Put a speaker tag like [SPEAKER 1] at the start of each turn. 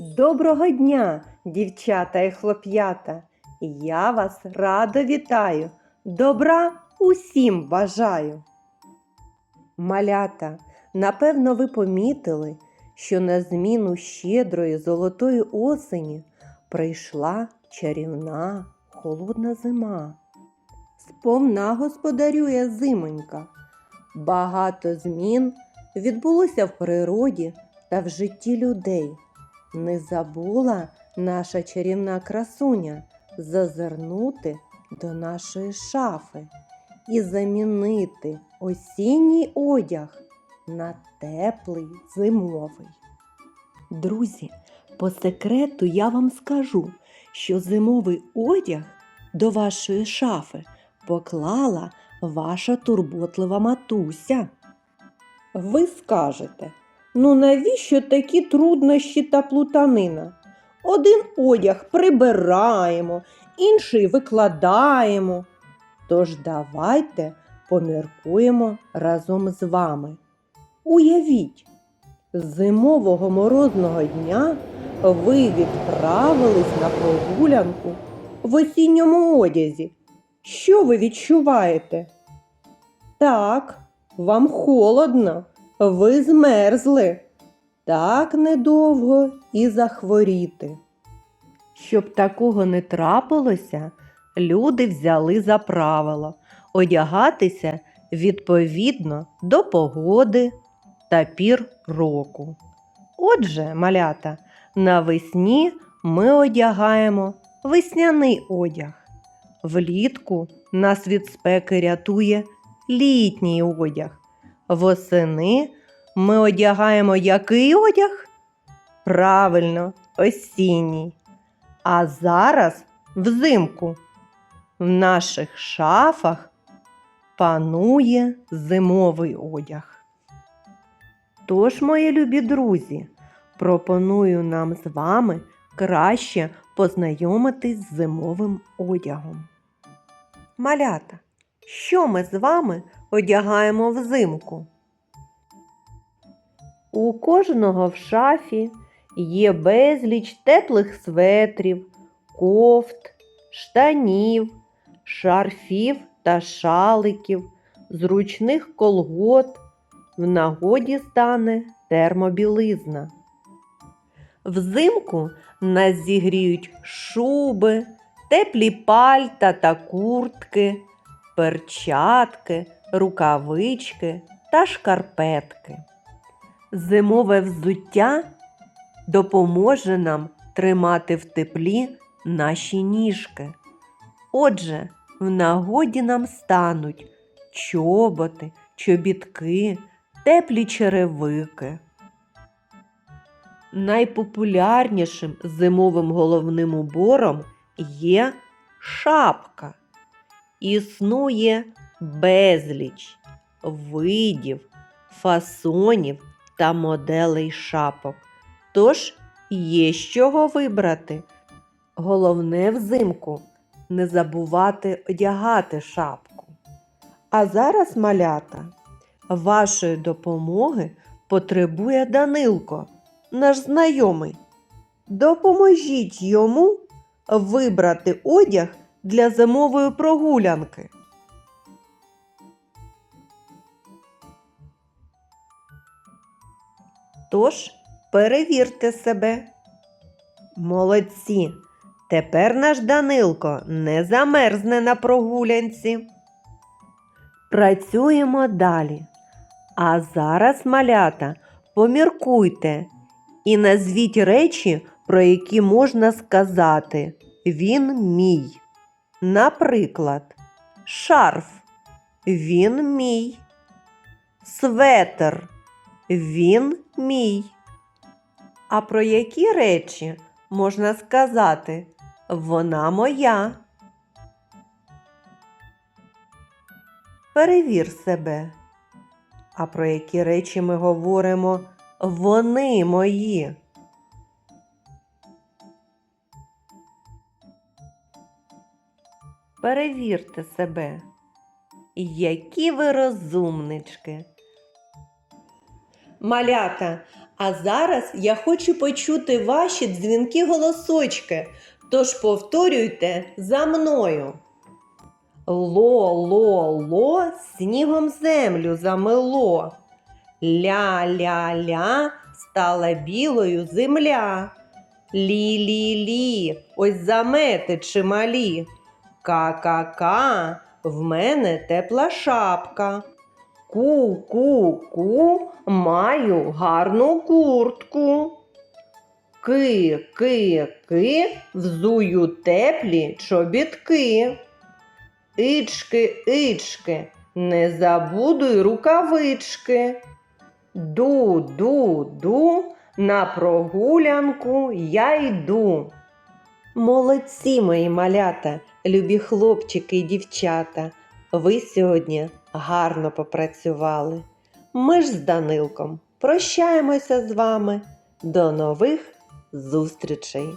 [SPEAKER 1] Доброго дня, дівчата і хлоп'ята! Я вас радо вітаю, добра усім бажаю. Малята, напевно, ви помітили, що на зміну щедрої золотої осені прийшла чарівна холодна зима. Сповна господарює зимонька. Багато змін відбулося в природі та в житті людей. Не забула наша чарівна красуня зазирнути до нашої шафи і замінити осінній одяг на теплий зимовий. Друзі, по секрету я вам скажу, що зимовий одяг до вашої шафи поклала ваша турботлива матуся. Ви скажете, ну навіщо такі труднощі та плутанина? Один одяг прибираємо, інший викладаємо. Тож давайте поміркуємо разом з вами. Уявіть, зимового морозного дня ви відправились на прогулянку в осінньому одязі. Що ви відчуваєте? Так, вам холодно, ви змерзли. Так недовго і захворіти. Щоб такого не трапилося, люди взяли за правило одягатися відповідно до погоди та пір року. Отже, малята, навесні ми одягаємо весняний одяг. Влітку нас від спеки рятує літній одяг. Восени ми одягаємо який одяг? Правильно, осінній. А зараз взимку в наших шафах панує зимовий одяг. Тож, мої любі друзі, пропоную нам з вами краще познайомитись з зимовим одягом. Малята, що ми з вами одягаємо взимку? У кожного в шафі є безліч теплих светрів, кофт, штанів, шарфів та шаликів, зручних колгот. В нагоді стане термобілизна. Взимку нас зігріють шуби, теплі пальта та куртки, перчатки, рукавички та шкарпетки. Зимове взуття допоможе нам тримати в теплі наші ніжки. Отже, в нагоді нам стануть чоботи, чобітки, теплі черевики. Найпопулярнішим зимовим головним убором є шапка. Існує безліч видів, фасонів та моделей шапок. Тож є з чого вибрати. Головне взимку не забувати одягати шапку. А зараз, малята, вашої допомоги потребує Данилко, наш знайомий. Допоможіть йому вибрати одяг для зимової прогулянки. Тож перевірте себе. Молодці! Тепер наш Данилко не замерзне на прогулянці. Працюємо далі. А зараз, малята, поміркуйте і назвіть речі, про які можна сказати Він мій. Наприклад, шарф. Він мій. Светр. Він мій. А про які речі можна сказати Вона моя? Перевір себе. А про які речі ми говоримо Вони мої? Перевірте себе. Які ви розумнички. Малята, А зараз я хочу почути ваші дзвінки голосочки, тож повторюйте за мною. Ло, ло, ло, снігом землю замело. Ля, ля, ля, стала білою земля. Лі, лі, лі, ось замети чималі. Ка-ка-ка, в мене тепла шапка. Ку-ку-ку, маю гарну куртку. Ки, ки, ки, взую теплі чобітки. Ички, ички, не забудуй рукавички. Ду, ду, ду, на прогулянку я йду. Молодці, мої малята, любі хлопчики і дівчата. Ви сьогодні гарно попрацювали. Ми ж з Данилком прощаємося з вами. До нових зустрічей!